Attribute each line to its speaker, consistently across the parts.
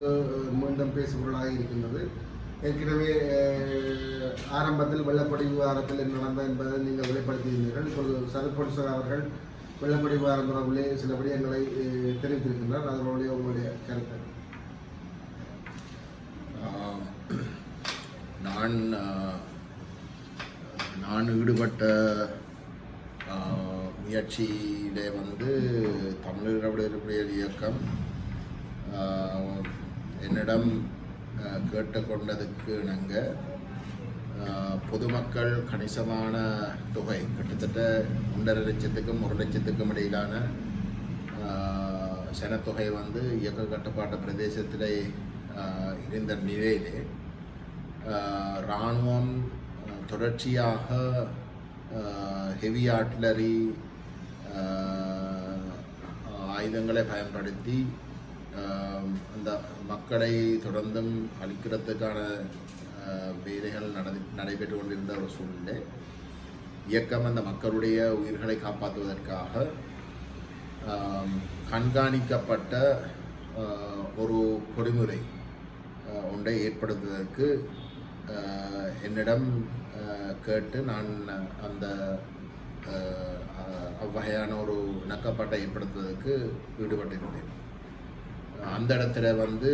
Speaker 1: மீண்டும் பேசுபொருளாக இருக்கின்றது. ஏற்கனவே ஆரம்பத்தில் வெள்ளப்படி விவகாரத்தில் நடந்த என்பதை நீங்கள் வெளிப்படுத்தியிருந்தீர்கள். இப்பொழுது சரத் சார் அவர்கள் வெள்ளப்படி விவகாரம் தொடர்பிலே சில விடயங்களை தெரிவித்திருக்கின்றார். அதனுடைய உங்களுடைய கருத்து.
Speaker 2: நான் நான் ஈடுபட்ட முயற்சியிலே வந்து தமிழக இயக்கம் என்னிடம் ஆஹ், கேட்டுக்கொண்டதுக்கு நாங்கள் பொதுமக்கள் கணிசமான தொகை கிட்டத்தட்ட ஒன்றரை லட்சத்துக்கும் ஒரு லட்சத்துக்கும் இடையிலான சனத்தொகை வந்து இயக்க கட்டுப்பாட்டு பிரதேசத்திலே இருந்த நிலையிலே இராணுவம் தொடர்ச்சியாக ஹெவி ஆர்ட்லரி ஆயுதங்களை பயன்படுத்தி அந்த மக்களை தொடர்ந்தும் அழிக்கிறதுக்கான வேலைகள் நடந்து நடைபெற்று கொண்டிருந்த ஒரு சூழ்நிலை. இயக்கம் அந்த மக்களுடைய உயிர்களை காப்பாற்றுவதற்காக கண்காணிக்கப்பட்ட ஒரு பொறிமுறை ஒன்றை ஏற்படுத்துவதற்கு என்னிடம் கேட்டு நான் அந்த அவ்வகையான ஒரு இணக்கப்பாட்டை ஏற்படுத்துவதற்கு ஈடுபட்டிருந்தேன். அந்த இடத்துல வந்து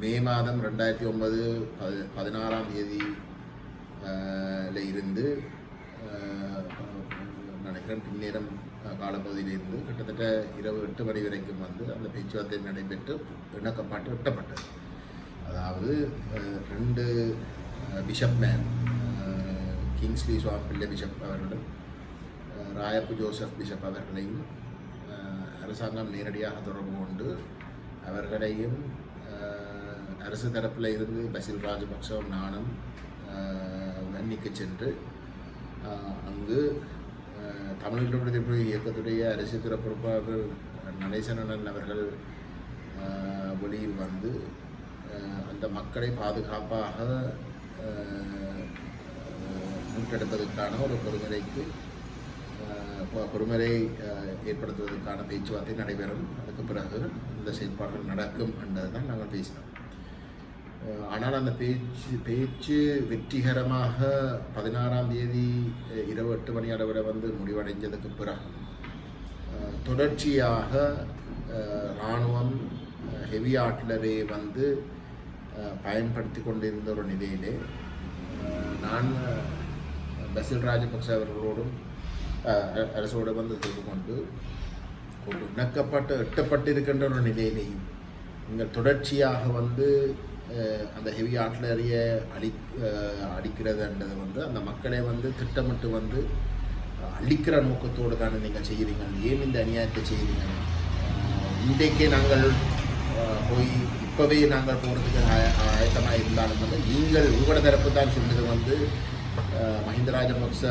Speaker 2: மே மாதம் ரெண்டாயிரத்தி ஒன்பது பதி பதினாறாம் தேதி ல இருந்து நினைக்கிறேன் பின்னேரம் காலப்பகுதியிலிருந்து கிட்டத்தட்ட இரவு எட்டு மணி வரைக்கும் வந்து அந்த பேச்சுவார்த்தை நடைபெற்று இணக்கப்பாட்டு எட்டப்பட்டது அதாவது ரெண்டு பிஷப் மேன் கிங்ஸ்லி சுவாமி பிள்ளை பிஷப் அவர்களும் ராயப்பு ஜோசப் பிஷப் அவர்களையும் அரசாங்கம் நேரடியாக தொடர்பு கொண்டு அவர்களையும் அரசு தரப்பில் இருந்து பசில் ராஜபக்சவும் நானும் வன்னிக்கு சென்று அங்கு ஆஹ், தமிழ் விடுதலை இயக்கத்துடைய அரசியல் பொறுப்பாளர் நடேசனன் அவர்கள் வெளியில் வந்து அந்த மக்களை பாதுகாப்பாக மீட்டெடுப்பதற்கான ஒரு பொறுமுறைக்கு பொறுமறை ஏற்படுத்துவதற்கான பேச்சுவார்த்தை நடைபெறும். அதுக்கு பிறகு இந்த செயல்பாடுகள் நடக்கும் என்றதுதான் நாங்கள் பேசினோம். ஆனால் அந்த பேச்சு பேச்சு வெற்றிகரமாக பதினாறாம் தேதி இரவு எட்டு மணி அளவில் வந்து முடிவடைஞ்சதுக்கு பிறகு தொடர்ச்சியாக இராணுவம் ஹெவி ஆட்லரே வந்து பயன்படுத்தி கொண்டிருந்த ஒரு நிலையிலே நான் பசில் ராஜபக்ச அவர்களோடும் அரசோட வந்து தொடர்பு கொண்டு ஒரு இணக்கப்பட்டு எட்டப்பட்டிருக்கின்ற ஒரு நிலையிலேயும் நீங்கள் தொடர்ச்சியாக வந்து அந்த ஹெவி ஆர்ட்லரியை அழி அஹ், அடிக்கிறதுன்றது வந்து அந்த மக்களை வந்து திட்டமிட்டு வந்து அழிக்கிற நோக்கத்தோடு தானே நீங்கள் செய்கிறீங்க ஏன் இந்த அநியாயத்தை செய்கிறீங்க இன்றைக்கே நாங்கள் போய் இப்போவே நாங்கள் போகிறதுக்கு ஆயத்தமாக இருந்தாலும் வந்து நீங்கள் உங்களோட தரப்பு தான் சொன்னது வந்து மஹிந்த ராஜபக்ச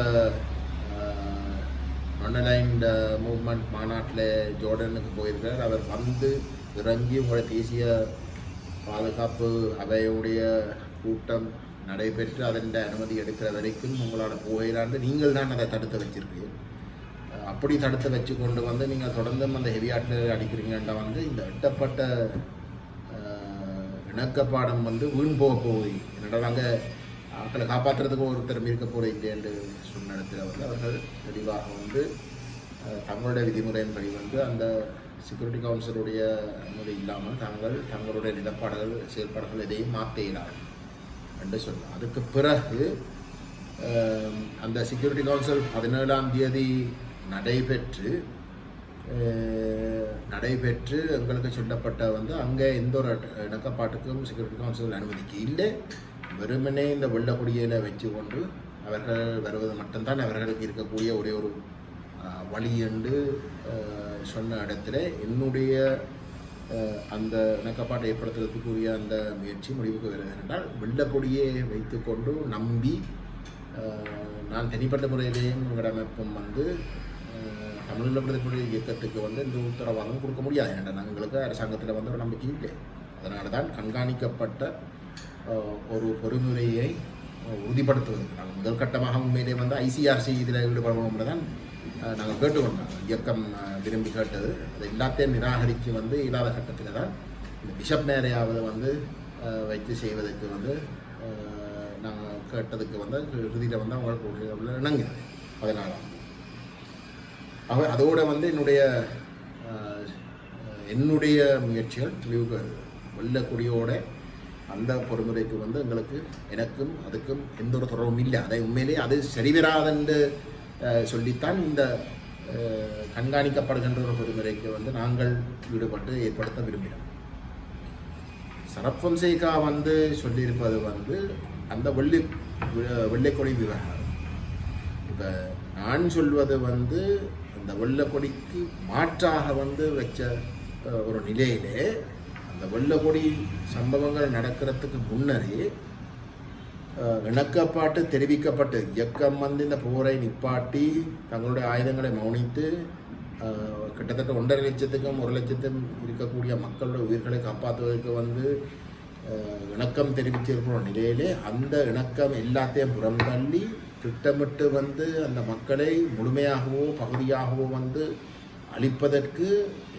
Speaker 2: அண்டர்லைன்ட் மூவ்மெண்ட் மாநாட்டில் ஜோர்டனுக்கு போயிருக்கார் அவர் வந்து இறங்கி உங்களை தேசிய பாதுகாப்பு அவையுடைய கூட்டம் நடைபெற்று அதன் அனுமதி எடுக்கிற வரைக்கும் உங்களோட போயிடாண்டு நீங்கள் தான் அதை தடுத்து வச்சிருக்கீங்க அப்படி தடுத்து வச்சு கொண்டு வந்து நீங்கள் தொடர்ந்தும் அந்த ஹெவி ஆட்டில் அடிக்கிறீங்கன்னா வந்து இந்த எட்டப்பட்ட இணக்கப்பாடம் வந்து வீண் போக போகுது. என்னடா நாங்கள் ஆட்களை காப்பாற்றுறதுக்கு ஒருத்தர் மீட்க போகிறீங்க என்று சொன்ன இடத்துல வந்து அவர்கள் தெளிவாக வந்து தங்களுடைய விதிமுறையின்படி வந்து அந்த செக்யூரிட்டி கவுன்சிலுடைய அனுமதி இல்லாமல் தாங்கள் தங்களுடைய நிலப்பாடுகள் செயல்பாடுகள் எதையும் மாற்றுகிறார்கள் என்று சொன்னார். அதுக்கு பிறகு அந்த செக்யூரிட்டி கவுன்சில் பதினேழாம் தேதி நடைபெற்று நடைபெற்று எங்களுக்கு சொல்லப்பட்ட வந்து அங்கே எந்த ஒரு இணக்கப்பாட்டுக்கும் செக்யூரிட்டி கவுன்சில் அனுமதிக்கு இல்லை வெறுமனே இந்த வெள்ளக்குடியில் வச்சு கொண்டு அவர்கள் வருவது மட்டும்தான் அவர்களுக்கு இருக்கக்கூடிய ஒரே ஒரு வழி என்று சொன்ன இடத்துல என்னுடைய அந்த இணக்கப்பாட்டை ஏற்படுத்துறதுக்குரிய அந்த முயற்சி முடிவுக்கு வருகிறது என்றால் வெள்ளக்கொடியை வைத்துக்கொண்டு நம்பி நான் தனிப்பட்ட முறையிலேயும் உங்களிடமைப்பும் வந்து தமிழில் விடுதலை இயக்கத்துக்கு வந்து இந்த உத்தரவாதம் கொடுக்க முடியாது ஏன்னா நாங்களுக்கு அரசாங்கத்தில் வந்து ஒரு நம்பிக்கை இல்லை. அதனால தான் கண்காணிக்கப்பட்ட ஒரு பொறிமுறையை உறுதிப்படுத்துவது உறுதிப்படுத்துவதற்கு நாங்கள் முதல் கட்டமாக உண்மையிலே வந்து ஐசிஆர்சி இதில் ஈடுபடணும் தான் நாங்கள் கேட்டுக்கொண்டோம். இயக்கம் விரும்பி கேட்டது. அது எல்லாத்தையும் நிராகரித்து வந்து இல்லாத கட்டத்தில் தான் இந்த பிஷப் நேரையாவது வந்து அஹ், வைத்து செய்வதற்கு வந்து நாங்கள் கேட்டதுக்கு வந்து இறுதியில் வந்து அவங்களுக்கு இணங்குது பதினாலாம் அவ அதோட வந்து என்னுடைய அஹ், என்னுடைய முயற்சிகள் முடிவுக்கு வெள்ளக்குடியோட அந்த பொறுமுறைக்கு வந்து எங்களுக்கு எனக்கும் அதுக்கும் எந்த ஒரு தொடர்பும் இல்லை. அதை உண்மையிலேயே அது சரிவராதென்று சொல்லித்தான் இந்த கண்காணிக்கப்படுகின்ற ஒரு பொறுமுறைக்கு வந்து நாங்கள் ஈடுபட்டு ஏற்படுத்த விரும்பினோம். சரப்வம்சேகா வந்து சொல்லியிருப்பது வந்து அந்த வெள்ளி வெள்ளைக்கொடி விவகாரம். இப்போ நான் சொல்வது வந்து அந்த வெள்ளைக்கொடிக்கு மாற்றாக வந்து வச்ச ஒரு நிலையிலே அந்த வெள்ளக்கொடி சம்பவங்கள் நடக்கிறதுக்கு முன்னரே இணக்கப்பாட்டு தெரிவிக்கப்பட்டு இயக்கம் வந்து இந்த போரை நிப்பாட்டி தங்களுடைய ஆயுதங்களை மௌனித்து கிட்டத்தட்ட ஒன்றரை லட்சத்துக்கும் ஒரு லட்சத்துக்கும் இருக்கக்கூடிய மக்களுடைய உயிர்களை காப்பாற்றுவதற்கு வந்து இணக்கம் தெரிவித்திருக்கிற நிலையிலே அந்த இணக்கம் எல்லாத்தையும் புறந்தள்ளி திட்டமிட்டு வந்து அந்த மக்களை முழுமையாகவோ பகுதியாகவோ வந்து அழிப்பதற்கு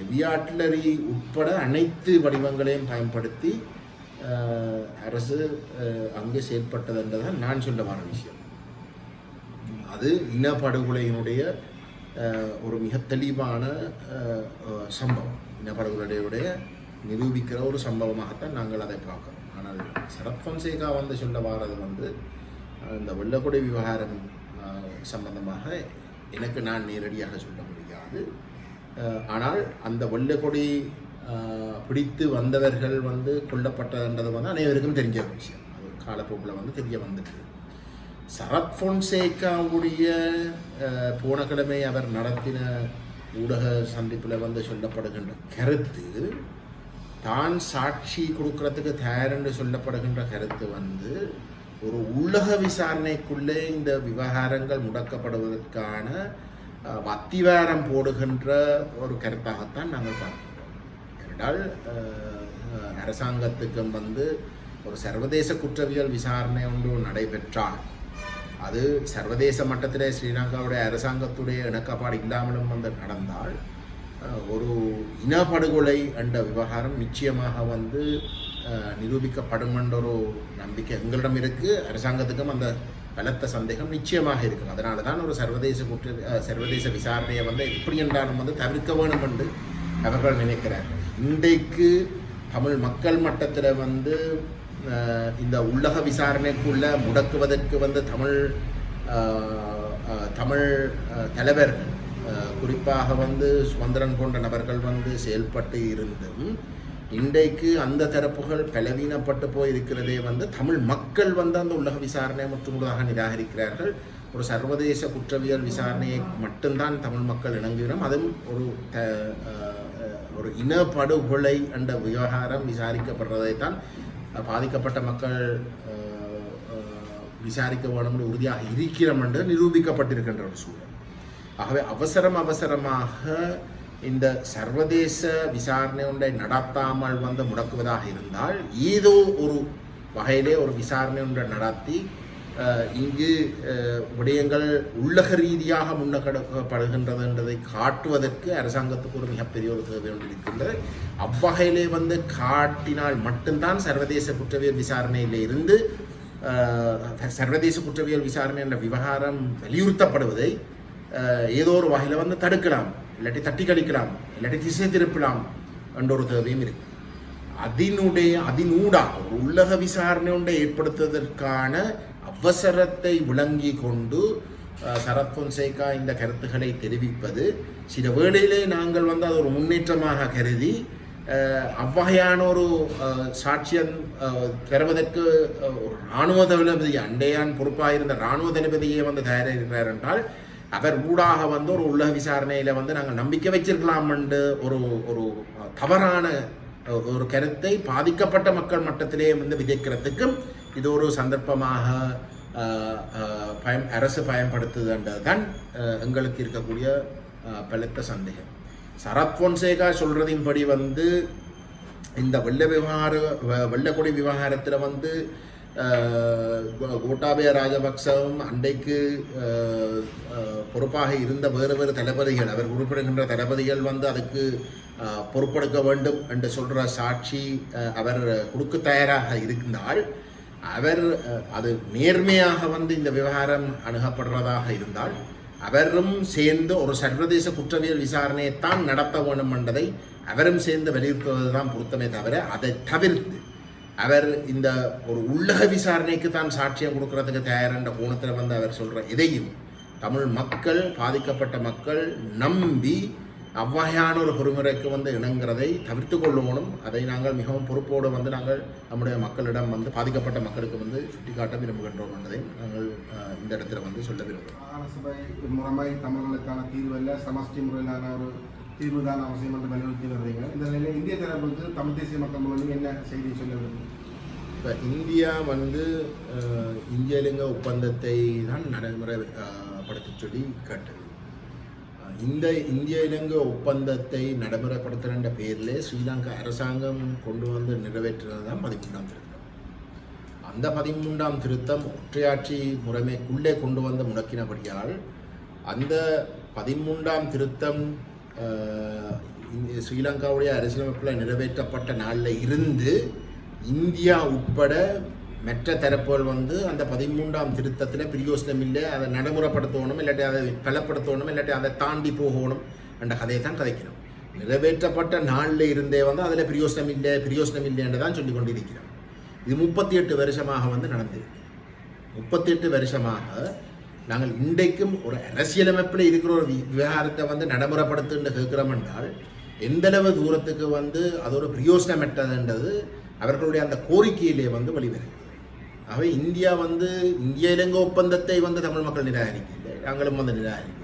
Speaker 2: எவியாட்லரி உட்பட அனைத்து வடிவங்களையும் பயன்படுத்தி அரசு அங்கு செயல்பட்டது என்றுதான் நான் சொல்லமான விஷயம். அது இனப்படுகொலையினுடைய ஒரு மிக தெளிவான சம்பவம். இனப்படுகொலையுடைய நிரூபிக்கிற ஒரு சம்பவமாகத்தான் நாங்கள் அதை பார்க்கிறோம். ஆனால் சரத் பொன்சேகா வந்து சொல்ல வாரது வந்து இந்த வெள்ளக்கொடை விவகாரம் சம்பந்தமாக எனக்கு நான் நேரடியாக சொல்ல முடியாது. ஆனால் அந்த வெள்ளைக்கொடி பிடித்து வந்தவர்கள் வந்து கொல்லப்பட்டதுன்றது வந்து அனைவருக்கும் தெரிஞ்ச ஒரு விஷயம். அது காலப்போக்கில் வந்து தெரிய வந்துட்டு சரத் பொன்சேகாவுடைய அஹ், போன கிழமை அவர் நடத்தின ஊடக சந்திப்பில் வந்து சொல்லப்படுகின்ற கருத்து தான் சாட்சி கொடுக்கறதுக்கு தயாரென்று சொல்லப்படுகின்ற கருத்து வந்து ஒரு உள்ளக விசாரணைக்குள்ளே இந்த விவகாரங்கள் முடக்கப்படுவதற்கான அத்திவாரம் போடுகின்ற ஒரு கருத்தாகத்தான் நாங்கள் பார்க்கிறோம் ஏனென்றால் அரசாங்கத்துக்கும் வந்து ஒரு சர்வதேச குற்றவியல் விசாரணை ஒன்று நடைபெற்றால் அது சர்வதேச மட்டத்திலே ஸ்ரீலங்காவுடைய அரசாங்கத்துடைய இணக்கப்பாடு இல்லாமலும் வந்து நடந்தால் ஒரு இனப்படுகொலை என்ற விவகாரம் நிச்சயமாக வந்து நிரூபிக்கப்படும் என்ற ஒரு நம்பிக்கை எங்களிடம் இருக்குது அரசாங்கத்துக்கும் அந்த பலத்த சந்தேகம் நிச்சயமாக இருக்குது அதனால தான் ஒரு சர்வதேச குற்ற சர்வதேச விசாரணையை வந்து எப்படி என்றாலும் வந்து தவிர்க்க வேணும் என்று அவர்கள் நினைக்கிறார்கள். இன்றைக்கு தமிழ் மக்கள் மட்டத்தில் வந்து இந்த உள்ளக விசாரணைக்குள்ள முடக்குவதற்கு வந்து தமிழ் தமிழ் தலைவர்கள் குறிப்பாக வந்து சுதந்திரன் போன்ற நபர்கள் வந்து செயல்பட்டு இருந்தும் இன்றைக்கு அந்த தரப்புகள் பலவீனப்பட்டு போய் இருக்கிறதே வந்து தமிழ் மக்கள் வந்து அந்த உலக விசாரணை மற்றும் நிராகரிக்கிறார்கள். ஒரு சர்வதேச குற்றவியல் விசாரணையை மட்டும்தான் தமிழ் மக்கள் இணங்குகிறோம். அதுவும் ஒரு த ஒரு இனப்படுகொலை என்ற விவகாரம் விசாரிக்கப்படுறதை தான் பாதிக்கப்பட்ட மக்கள் விசாரிக்க வேணும்னு என்று உறுதியாக இருக்கிறோம் என்று நிரூபிக்கப்பட்டிருக்கின்ற ஒரு சூழல். ஆகவே அவசரம் அவசரமாக இந்த சர்வதேச விசாரணை ஒன்றை நடத்தாமல் வந்து முடக்குவதாக இருந்தால் ஏதோ ஒரு வகையிலே ஒரு விசாரணை ஒன்றை நடத்தி இங்கு விடயங்கள் உள்ளக ரீதியாக முன்னகடப்படுகின்றது என்பதை காட்டுவதற்கு அரசாங்கத்துக்கு ஒரு மிகப்பெரிய ஒரு தேவை ஒன்று இருக்கின்றது. அவ்வகையிலே வந்து காட்டினால் மட்டும்தான் சர்வதேச குற்றவியல் விசாரணையில் இருந்து சர்வதேச குற்றவியல் விசாரணை என்ற விவகாரம் வலியுறுத்தப்படுவதை ஏதோ ஒரு வகையில் வந்து தடுக்கலாம். இல்லாட்டி தட்டி கழிக்கலாம் இல்லாட்டி திசை திருப்பலாம் என்ற ஒரு தேவையும் இருக்கு. அதனுடைய அதனூடாக ஒரு உள்ளக விசாரணை ஒன்றை ஏற்படுத்துவதற்கான அவசரத்தை விளங்கி கொண்டு அஹ், சரத் பொன்சேகா இந்த கருத்துக்களை தெரிவிப்பது சில வேளையிலே நாங்கள் வந்து அது ஒரு முன்னேற்றமாக கருதி அவ்வகையான ஒரு சாட்சியம் பெறுவதற்கு ஒரு இராணுவ தளபதி அண்டையான் பொறுப்பாக இருந்த இராணுவ தளபதியே வந்து தயாரிக்கிறார் என்றால் அவர் ஊடாக வந்து ஒரு உள்ளக விசாரணையில் வந்து நாங்கள் நம்பிக்கை வச்சிருக்கலாம் என்று ஒரு ஒரு தவறான ஒரு கருத்தை பாதிக்கப்பட்ட மக்கள் மட்டத்திலே வந்து விதைக்கிறதுக்கும் இது ஒரு சந்தர்ப்பமாக பயம் அரசு பயன்படுத்துதுன்றது தான் எங்களுக்கு இருக்கக்கூடிய பலத்த சந்தேகம். சரத் பொன்சேகா சொல்றதின்படி வந்து இந்த வெள்ள விவகார வ- வெள்ளக்கொடி விவகாரத்தில் வந்து கோட்டாபய ராஜபக்சவும் அண்டைக்கு பொறுப்பாக இருந்த வேறு வேறு தளபதிகள் அவர் குறிப்பிடுகின்ற தளபதிகள் வந்து அதுக்கு பொறுப்பெடுக்க வேண்டும் என்று சொல்கிற சாட்சி அவர் கொடுக்க தயாராக இருந்தால் அவர் அது நேர்மையாக வந்து இந்த விவகாரம் அணுகப்படுறதாக இருந்தால் அவரும் சேர்ந்து ஒரு சர்வதேச குற்றவியல் விசாரணையைத்தான் நடத்த வேண்டும் என்பதை அவரும் சேர்ந்து வலியுறுத்துவது தான் பொருத்தமே தவிர அதை தவிர்த்து அவர் இந்த ஒரு உள்ளக விசாரணைக்கு தான் சாட்சியம் கொடுக்கறதுக்கு தயார் என்ற கோணத்தில் வந்து அவர் சொல்கிற எதையும் தமிழ் மக்கள் பாதிக்கப்பட்ட மக்கள் நம்பி அவ்வகையான ஒரு பொறுமுறைக்கு வந்து இணங்குறதை தவிர்த்து கொள்ளணும் அதை நாங்கள் மிகவும் பொறுப்போடு வந்து நாங்கள் நம்முடைய மக்களிடம் வந்து பாதிக்கப்பட்ட மக்களுக்கு வந்து சுட்டிக்காட்ட விரும்புகின்றோம் என்பதை நாங்கள் இந்த இடத்துல வந்து சொல்ல விரும்புகிறோம்.
Speaker 1: அரசபை முறைமை தமிழர்களுக்கான தீர்வு இல்லை சமஷ்டி முறையிலான ஒரு தீர்வு தான் அவசியம் என்று வலியுறுத்தி வருவீங்க இந்த நிலையில் இந்திய தரப்புக்கு தமிழ் தேசிய மக்கள் வந்து என்ன செய்தி சொல்ல விரும்புகிறீங்க
Speaker 2: இப்போ இந்தியா வந்து இந்திய இலங்கை ஒப்பந்தத்தை தான் நடைமுறை சொல்லி கேட்டது இந்த இந்திய இலங்கை ஒப்பந்தத்தை நடைமுறைப்படுத்துகிற பேரில் ஸ்ரீலங்கா அரசாங்கம் கொண்டு வந்து நிறைவேற்றினது தான் பதிமூன்றாம் திருத்தம். அந்த பதிமூன்றாம் திருத்தம் ஒற்றையாட்சி முறைமைக்குள்ளே கொண்டு வந்து முடக்கினபடியால் அந்த பதிமூன்றாம் திருத்தம் ஸ்ரீலங்காவுடைய அரசியலமைப்பில் நிறைவேற்றப்பட்ட நாளில் இருந்து இந்தியா உட்பட மற்ற தரப்புகள் வந்து அந்த பதிமூன்றாம் திருத்தத்தில் பிரியோசனம் இல்லை அதை நடைமுறைப்படுத்தணும் இல்லாட்டி அதை பலப்படுத்தணும் இல்லாட்டி அதை தாண்டி போகணும் என்ற கதையை தான் கதைக்கிறோம். நிறைவேற்றப்பட்ட நாளில் இருந்தே வந்து அதில் பிரியோசனம் இல்லை பிரியோசனம் இல்லைன்னு தான் சொல்லி கொண்டிருக்கிறோம். இது முப்பத்தி எட்டு வருஷமாக வந்து நடந்திருக்கு. முப்பத்தி எட்டு வருஷமாக நாங்கள் இன்றைக்கும் ஒரு அரசியலமைப்பில் இருக்கிற ஒரு வி- விவகாரத்தை வந்து நடைமுறைப்படுத்துன்னு கேட்குறோம் என்றால் எந்தளவு தூரத்துக்கு வந்து அது ஒரு பிரயோசனமற்றதுன்றது அவர்களுடைய அந்த கோரிக்கையிலே வந்து வெளிவரும் ஆகவே இந்தியா வந்து இந்திய இலங்கை ஒப்பந்தத்தை வந்து தமிழ் மக்கள் நிராகரிக்கல நாங்களும் வந்து நிராகரிக்கல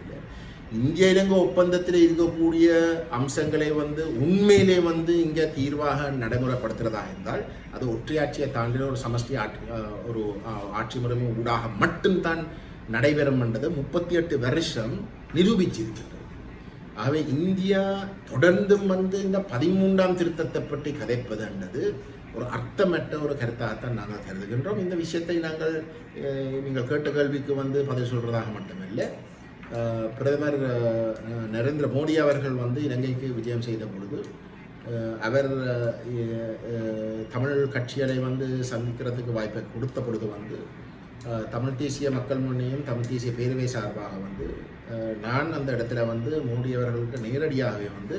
Speaker 2: இந்திய இலங்கை ஒப்பந்தத்தில் இருக்கக்கூடிய அம்சங்களை வந்து உண்மையிலே வந்து இங்கே தீர்வாக நடைமுறைப்படுத்துறதா இருந்தால் அது ஒற்றையாட்சியை தாண்டின ஒரு சமஷ்டி ஆட்சி ஒரு ஆட்சி முறைமை ஊடாக மட்டும்தான் நடைபெறும் என்றது முப்பத்தி எட்டு வருஷம் நிரூபிச்சிருக்கின்றது. ஆகவே இந்தியா தொடர்ந்தும் வந்து இந்த பதிமூன்றாம் திருத்தத்தை பற்றி கதைப்பது என்றது ஒரு அர்த்தமற்ற ஒரு கருத்தாகத்தான் நாங்கள் கருதுகின்றோம். இந்த விஷயத்தை நாங்கள் நீங்கள் கேட்ட கேள்விக்கு வந்து பதில் சொல்கிறதாக மட்டுமில்லை பிரதமர் நரேந்திர மோடி அவர்கள் வந்து இலங்கைக்கு விஜயம் செய்த பொழுது அவர் தமிழ் கட்சிகளை வந்து சந்திக்கிறதுக்கு வாய்ப்பை கொடுத்த பொழுது வந்து தமிழ் தேசிய மக்கள் முன்னையும் தமிழ் தேசிய பேரவை சார்பாக வந்து நான் அந்த இடத்துல வந்து மோடி அவர்களுக்கு நேரடியாகவே வந்து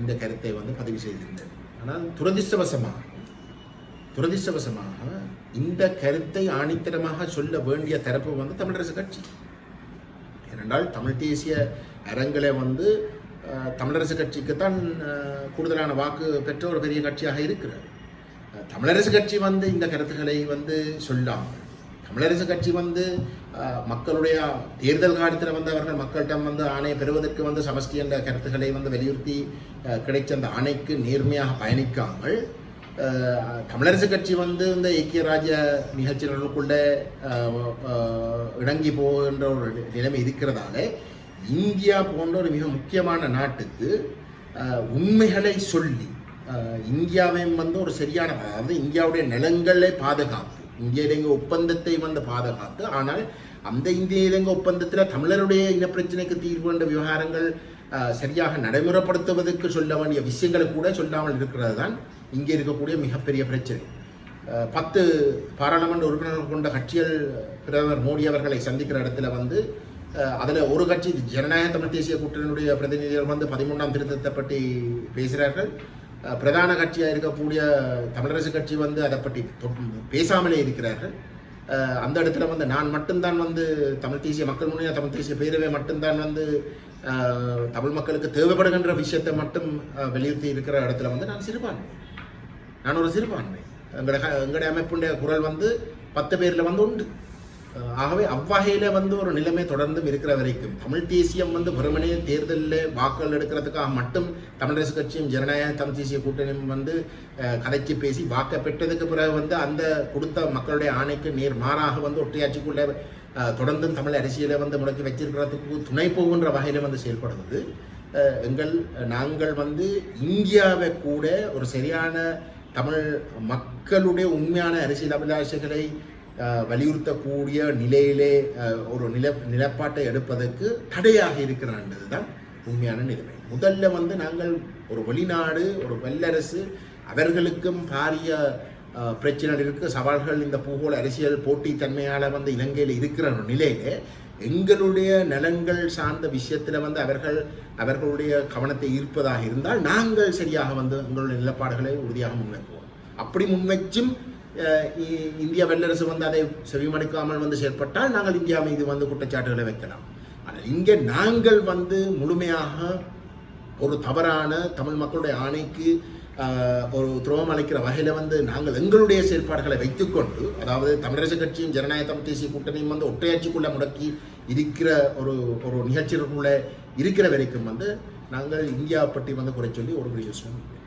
Speaker 2: இந்த கருத்தை வந்து பதிவு செய்திருந்தேன். ஆனால் துரதிர்ஷ்டவசமாக துரதிர்ஷ்டவசமாக இந்த கருத்தை ஆணித்தரமாக சொல்ல வேண்டிய தரப்பு வந்து தமிழரசு கட்சி. ஏனென்றால் தமிழ் தேசிய அரங்களை வந்து தமிழரசு கட்சிக்கு தான் கூடுதலான வாக்கு பெற்ற ஒரு பெரிய கட்சியாக இருக்கிறது தமிழரசு கட்சி வந்து இந்த கருத்துக்களை வந்து சொல்லாமல் தமிழரசு கட்சி வந்து மக்களுடைய தேர்தல் காலத்தில் வந்து அவர்கள் வந்து ஆணையை பெறுவதற்கு வந்து சமஷ்டி என்ற கருத்துக்களை வந்து வலியுறுத்தி கிடைச்ச அந்த ஆணைக்கு நேர்மையாக பயணிக்காமல் தமிழரசு கட்சி வந்து இந்த ஐக்கிய ராஜ்ய நிகழ்ச்சிகளுக்குள்ளே இணங்கி போகின்ற ஒரு நிலைமை இருக்கிறதால இந்தியா போன்ற ஒரு மிக முக்கியமான நாட்டுக்கு உண்மைகளை சொல்லி இந்தியாவையும் வந்து ஒரு சரியான அதாவது இந்தியாவுடைய நிலங்களை பாதுகாப்பு இந்திய இலங்கை ஒப்பந்தத்தை வந்து பாதுகாத்து ஆனால் அந்த இந்திய இலங்கை ஒப்பந்தத்தில் தமிழருடைய இனப்பிரச்சனைக்கு தீர்வு என்ற விவகாரங்கள் சரியாக நடைமுறைப்படுத்துவதற்கு சொல்ல வேண்டிய விஷயங்களை கூட சொல்லாமல் இருக்கிறது தான் இங்கே இருக்கக்கூடிய மிகப்பெரிய பிரச்சனை. பத்து பாராளுமன்ற உறுப்பினர்கள் கொண்ட கட்சிகள் பிரதமர் மோடி அவர்களை சந்திக்கிற இடத்துல வந்து அதில் ஒரு கட்சி ஜனநாயக தமிழ் தேசிய கூட்டணியுடைய பிரதிநிதிகள் வந்து பதிமூன்றாம் திருத்தத்தை பற்றி பேசுகிறார்கள் பிரதான கட்சியாக இருக்கக்கூடிய தமிழரசு கட்சி வந்து அதை பற்றி பேசாமலே இருக்கிறார்கள். அந்த இடத்துல வந்து நான் மட்டும்தான் வந்து தமிழ் தேசிய மக்கள் முன்னணி தமிழ் தேசிய பேரவை மட்டும்தான் வந்து தமிழ் மக்களுக்கு தேவைப்படுகின்ற விஷயத்தை மட்டும் அஹ், வலியுறுத்தி இருக்கிற இடத்துல வந்து நான் சிறுபான்மை. நான் ஒரு சிறுபான்மை. எங்களோட க- எங்களுடைய அமைப்புடைய குரல் வந்து பத்து பேரில் வந்து உண்டு. ஆகவே அவ்வகையில் வந்து ஒரு நிலைமை தொடர்ந்து இருக்கிற வரைக்கும். தமிழ் தேசியம் வந்து வெறுமனே தேர்தலில் வாக்குகள் எடுக்கிறதுக்காக மட்டும் தமிழரசு கட்சியும் ஜனநாயக தமிழ் தேசிய கூட்டணியும் வந்து அஹ், கதைச்சு பேசி வாக்கை பெற்றதுக்கு பிறகு வந்து அந்த கொடுத்த மக்களுடைய ஆணைக்கு நேர் மாறாக வந்து ஒற்றையாட்சிக்குள்ளே தொடர்ந்தும் தமிழ் அரசியலை வந்து முடக்கி வச்சிருக்கிறதுக்கு துணை போகுன்ற வகையில் வந்து செயல்படுறது எங்கள் நாங்கள் வந்து இந்தியாவை கூட ஒரு சரியான தமிழ் மக்களுடைய உண்மையான அரசியல் அபிலாஷைகளை வலியுறுத்தக்கூடிய நிலையிலே ஒரு நில நிலப்பாட்டை எடுப்பதற்கு தடையாக இருக்கிறான்றது தான் உண்மையான நிலைமை. முதல்ல வந்து நாங்கள் ஒரு வெளிநாடு ஒரு வல்லரசு அவர்களுக்கும் பாரிய அஹ், பிரச்சனைகள் இருக்குது சவால்கள் இந்த பூகோள அரசியல் போட்டி தன்மையால் வந்து இலங்கையில் இருக்கிற நிலையிலே எங்களுடைய நலன்கள் சார்ந்த விஷயத்தில் வந்து அவர்கள் அவர்களுடைய கவனத்தை ஈர்ப்பதாக இருந்தால் நாங்கள் சரியாக வந்து எங்களுடைய நிலப்பாடுகளை உறுதியாக முன்வைக்குவோம் அப்படி முன்வைச்சும் இந்திய வல்லரசு வந்து அதை செவிமடுக்காமல் வந்து செயல்பட்டால் நாங்கள் இந்தியா மீது வந்து குற்றச்சாட்டுகளை வைக்கலாம் ஆனால் இங்கே நாங்கள் வந்து முழுமையாக ஒரு தவறான தமிழ் மக்களுடைய ஆணைக்கு ஒரு துரோகம் அளிக்கிற வகையில் வந்து நாங்கள் எங்களுடைய செயல்பாடுகளை வைத்துக்கொண்டு அதாவது தமிழரசு கட்சியும் ஜனநாயக தமிழ் தேசிய கூட்டணியும் வந்து ஒற்றையாட்சிக்குள்ளே முடக்கி இருக்கிற ஒரு ஒரு நிகழ்ச்சிகளுக்குள்ளே இருக்கிற வரைக்கும் வந்து நாங்கள் இந்தியா பற்றி வந்து குறை சொல்லி ஒரு பெரிய யோசனை